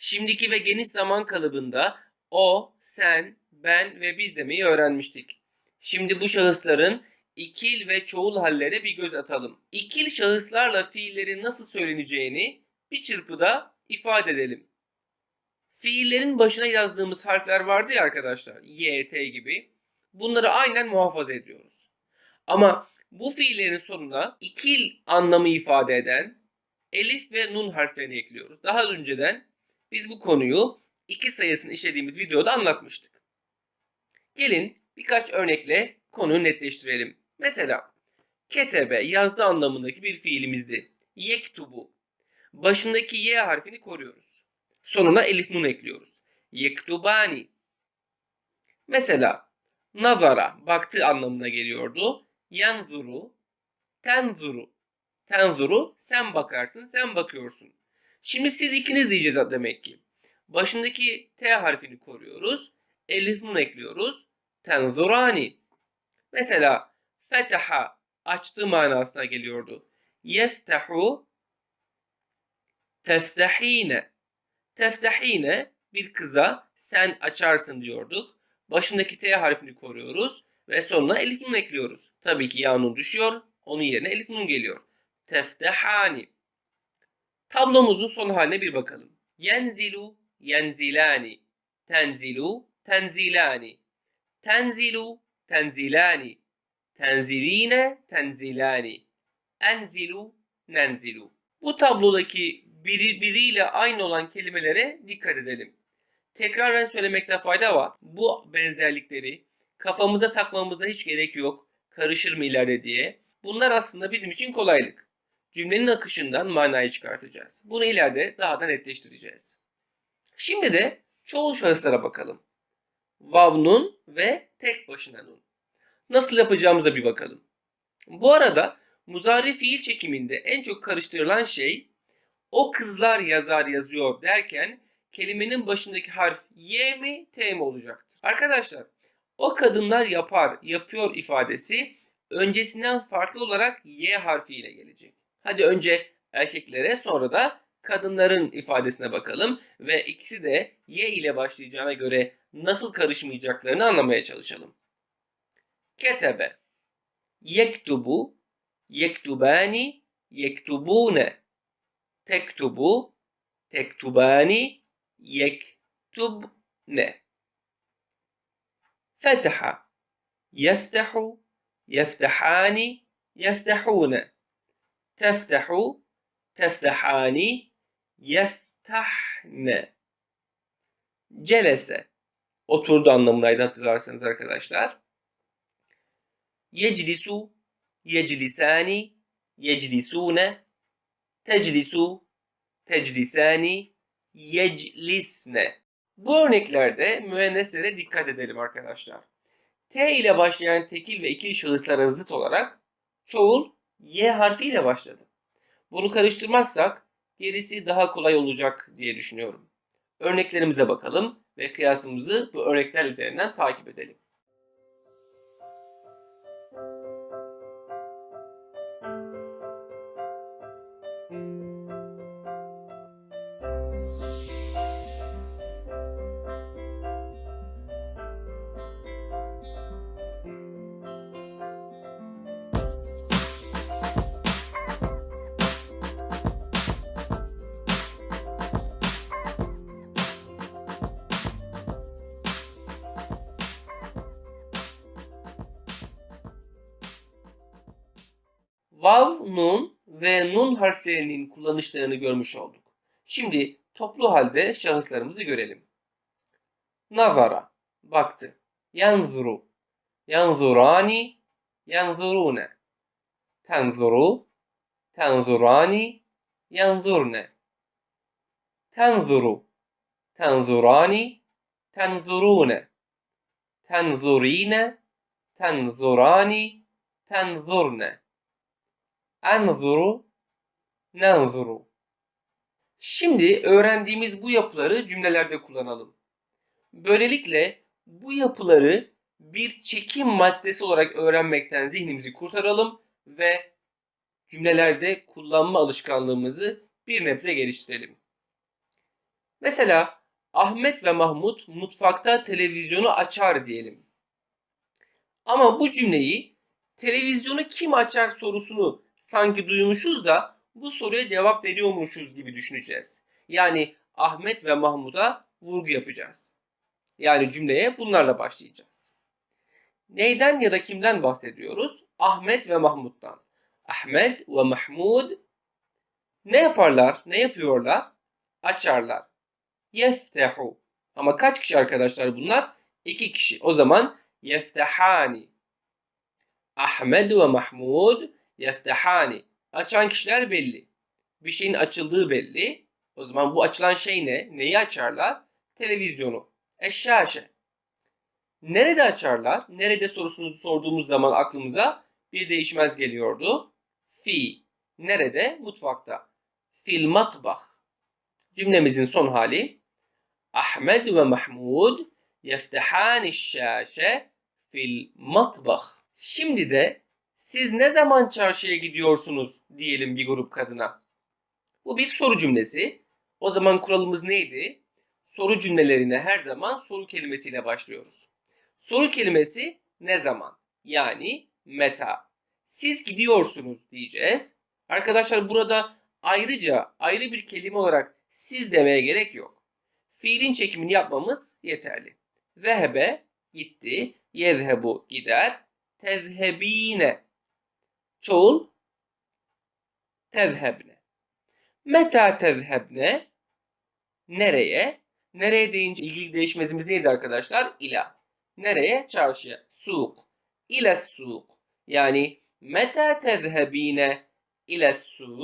Şimdiki ve geniş zaman kalıbında o, sen, ben ve biz demeyi öğrenmiştik. Şimdi bu şahısların ikil ve çoğul hallere bir göz atalım. İkil şahıslarla fiillerin nasıl söyleneceğini bir çırpıda ifade edelim. Fiillerin başına yazdığımız harfler vardı ya arkadaşlar. Y, T gibi. Bunları aynen muhafaza ediyoruz. Ama bu fiillerin sonuna ikil anlamı ifade eden elif ve nun harflerini ekliyoruz. Daha önceden biz bu konuyu iki sayısını işlediğimiz videoda anlatmıştık. Gelin birkaç örnekle konuyu netleştirelim. Mesela ketebe yazdı anlamındaki bir fiilimizdi. Yektubu. Başındaki y harfini koruyoruz. Sonuna elif nun ekliyoruz. Yektubani. Mesela nazara baktı anlamına geliyordu. Yanzuru, tenzuru. Tenzuru sen bakarsın, sen bakıyorsun. Şimdi siz ikiniz diyeceğiz demek ki. Başındaki T harfini koruyoruz. Elif nun ekliyoruz. Tenzurani. Mesela fetaha açtı manasına geliyordu. Yeftahu teftahine. Teftahine bir kıza sen açarsın diyorduk. Başındaki T harfini koruyoruz ve sonuna elif nun ekliyoruz. Tabii ki ya nun düşüyor. Onun yerine elif nun geliyor. Teftahani. Tablomuzun son haline bir bakalım. Yenzilu, yenzilani. Tenzilu, tenzilani. Tenzilu, tenzilani. Tenziline, tenzilani. Enzilu, nenzilu. Bu tablodaki biri biriyle aynı olan kelimelere dikkat edelim. Tekraren söylemekte fayda var. Bu benzerlikleri kafamıza takmamıza hiç gerek yok. Karışır mı ileride diye. Bunlar aslında bizim için kolaylık. Cümlenin akışından manayı çıkartacağız. Bunu ileride daha da netleştireceğiz. Şimdi de çoğul şahıslara bakalım. Vav nun ve tek başına nun. Nasıl yapacağımıza bir bakalım. Bu arada muzari fiil çekiminde en çok karıştırılan şey o kızlar yazar yazıyor derken kelimenin başındaki harf Y mi T mi olacaktır? Arkadaşlar o kadınlar yapar, yapıyor ifadesi öncesinden farklı olarak Y harfiyle gelecek. Hadi önce erkeklere sonra da kadınların ifadesine bakalım. Ve ikisi de Y ile başlayacağına göre nasıl karışmayacaklarını anlamaya çalışalım. Ketebe. Yektubu Yektubani Yektubune. Tektubu Tektubani Yektubne. Fetaha Yeftahu Yeftahani Yeftahune Teftahu Teftahani Yeftahne Celese oturdu anlamındaydı hatırlarsanız arkadaşlar. Yeclisu, yeclisani, yeclisune, teclisu, teclisani, yeclisne. Bu örneklerde müenneslere dikkat edelim arkadaşlar. T ile başlayan tekil ve ikil şahıslara zıt olarak çoğul Y harfiyle başladı. Bunu karıştırmazsak gerisi daha kolay olacak diye düşünüyorum. Örneklerimize bakalım ve kıyasımızı bu örnekler üzerinden takip edelim. Vav, nun ve nun harflerinin kullanışlarını görmüş olduk. Şimdi toplu halde şahıslarımızı görelim. Nazara, baktı. Yanzuru, yanzurani, yanzurune. Tenzuru, tenzurani, yanzurne. Tenzuru, tenzurani, tenzurune. Tenzurine, tenzurani, tenzurne. Enzuru, nenzuru. Şimdi öğrendiğimiz bu yapıları cümlelerde kullanalım. Böylelikle bu yapıları bir çekim maddesi olarak öğrenmekten zihnimizi kurtaralım ve cümlelerde kullanma alışkanlığımızı bir nebze geliştirelim. Mesela Ahmet ve Mahmut mutfakta televizyonu açar diyelim. Ama bu cümleyi televizyonu kim açar sorusunu sanki duymuşuz da bu soruya cevap veriyormuşuz gibi düşüneceğiz. Yani Ahmet ve Mahmut'a vurgu yapacağız. Yani cümleye bunlarla başlayacağız. Neyden ya da kimden bahsediyoruz? Ahmet ve Mahmut'tan. Ahmet ve Mahmud ne yaparlar? Ne yapıyorlar? Açarlar. Yeftehu. Ama kaç kişi arkadaşlar bunlar? İki kişi. O zaman yeftehani. Ahmed ve Mahmud yeftehani. Açan kişiler belli. Bir şeyin açıldığı belli. O zaman bu açılan şey ne? Neyi açarlar? Televizyonu. Eşşaşe. Nerede açarlar? Nerede sorusunu sorduğumuz zaman aklımıza bir değişmez geliyordu. Fi. Nerede? Mutfakta. Fil matbah. Cümlemizin son hali. Ahmed ve Mahmud yeftehani şaşe fil matbah. Şimdi de siz ne zaman çarşıya gidiyorsunuz diyelim bir grup kadına. Bu bir soru cümlesi. O zaman kuralımız neydi? Soru cümlelerine her zaman soru kelimesiyle başlıyoruz. Soru kelimesi ne zaman? Yani meta. Siz gidiyorsunuz diyeceğiz. Arkadaşlar burada ayrıca ayrı bir kelime olarak siz demeye gerek yok. Fiilin çekimini yapmamız yeterli. Zehebe gitti, yezhebu gider, tezhebine çoğul tezhebne. Meta tezhebne nereye? Nereye deyince ilgili değişmezimiz neydi arkadaşlar? İla. Nereye? Çarşıya. Suk. İle suk. Yani meta tezhebine ile suk